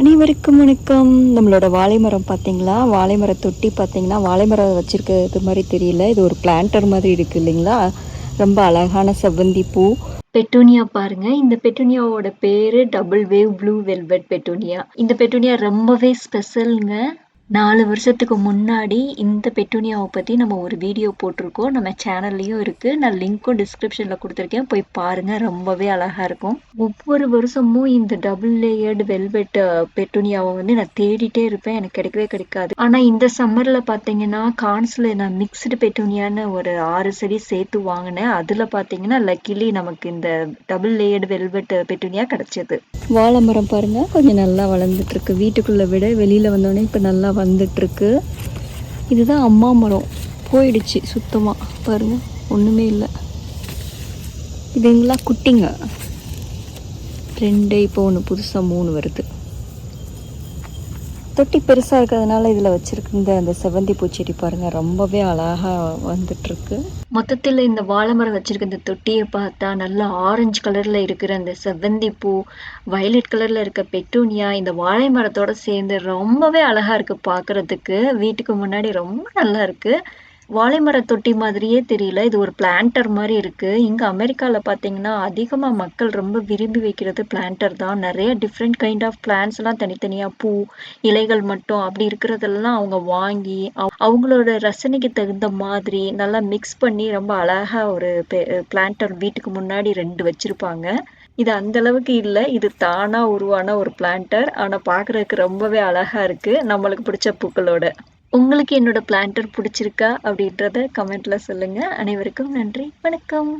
அனைவருக்கும் வணக்கம். நம்மளோட வாழை மரம் பார்த்தீங்களா வாழை மர தொட்டி பார்த்தீங்கன்னா வாழை மரம் வச்சிருக்கிறது மாதிரி தெரியல. இது ஒரு பிளான்டர் மாதிரி இருக்குது இல்லைங்களா? ரொம்ப அழகான செவ்வந்தி பூ. பெட்டூனியா பாருங்க. இந்த பெட்டூனியாவோட பேரு double wave blue velvet petunia. இந்த பெட்டூனியா ரொம்பவே ஸ்பெஷலுங்க நாலு வருஷத்துக்கு முன்னாடி இந்த பெட்டூனியாவை பற்றி நம்ம ஒரு வீடியோ போட்டிருக்கோம். நம்ம சேனல்லையும் இருக்குது நான் லிங்க்கும் டிஸ்கிரிப்ஷனில் கொடுத்துருக்கேன். போய் பாருங்கள் ரொம்பவே அழகாக இருக்கும். ஒவ்வொரு வருஷமும் இந்த டபுள் லேயர்டு வெல்வெட் பெட்டூனியாவை வந்து நான் தேடிட்டே இருப்பேன். எனக்கு கிடைக்கவே கிடைக்காது. ஆனால் இந்த சம்மரில் பார்த்தீங்கன்னா கான்ஸில் நான் மிக்ஸ்டு பெட்டூனியான்னு ஒரு ஆறு செடி சேர்த்து வாங்கினேன். அதில் பார்த்தீங்கன்னா லக்கிலி நமக்கு இந்த டபுள் லேயர்டு வெல்வெட் பெட்டூனியா கிடைச்சது. வாழை மரம் பாருங்க. கொஞ்சம் நல்லா வளர்ந்துட்டு இருக்கு. வீட்டுக்குள்ளே விட வெளியில் வந்தோடனே இப்போ நல்லா வந்துட்டு வந்துட்டுருக்கு. இதுதான் அம்மா மரம். போயிடுச்சு சுத்தமாக பாருங்கள் ஒன்றுமே இல்லை. இதுங்களா குட்டிங்க? ரெண்டு இப்போ ஒன்று புதுசாக மூணு வருது. தொட்டி பெருசாக இருக்கிறதுனால இதில் வச்சுருக்க அந்த செவந்தி பூச்செடி பாருங்கள் ரொம்பவே அழகாக வந்துட்டுருக்கு. மொத்தத்தில் இந்த வாழை மரம் வச்சுருக்க இந்த தொட்டியை பார்த்தா நல்லா ஆரஞ்சு கலரில் இருக்கிற அந்த செவ்வந்தி பூ வயலட் கலரில் இருக்க பெட்டூனியா இந்த வாழை மரத்தோடு சேர்ந்து ரொம்பவே அழகாக இருக்குது பார்க்குறதுக்கு வீட்டுக்கு முன்னாடி ரொம்ப நல்லா இருக்குது வாழை தொட்டி மாதிரியே தெரியல. இது ஒரு பிளான்டர் மாதிரி இருக்கு. இங்க அமெரிக்கால பாத்தீங்கன்னா அதிகமா மக்கள் ரொம்ப விரும்பி வைக்கிறது பிளான்டர் தான். நிறைய டிஃப்ரெண்ட் கைண்ட் ஆஃப் பிளான்ஸ் எல்லாம் தனித்தனியா பூ இலைகள் மட்டும் அப்படி இருக்கிறதெல்லாம் அவங்க வாங்கி அவங்களோட ரசனைக்கு தகுந்த மாதிரி நல்லா மிக்ஸ் பண்ணி ரொம்ப அழகா ஒரு பிளான்டர் வீட்டுக்கு முன்னாடி ரெண்டு வச்சிருப்பாங்க. இது அந்த அளவுக்கு இல்ல. இது தானா உருவான ஒரு பிளான்டர் ஆனா பாக்குறதுக்கு ரொம்பவே அழகா இருக்கு. நம்மளுக்கு பிடிச்ச பூக்களோட. உங்களுக்கு என்னோட பிளான்டர் பிடிச்சிருக்கா அப்படின்றத கமெண்ட்ல சொல்லுங்க. அனைவருக்கும் நன்றி. வணக்கம்.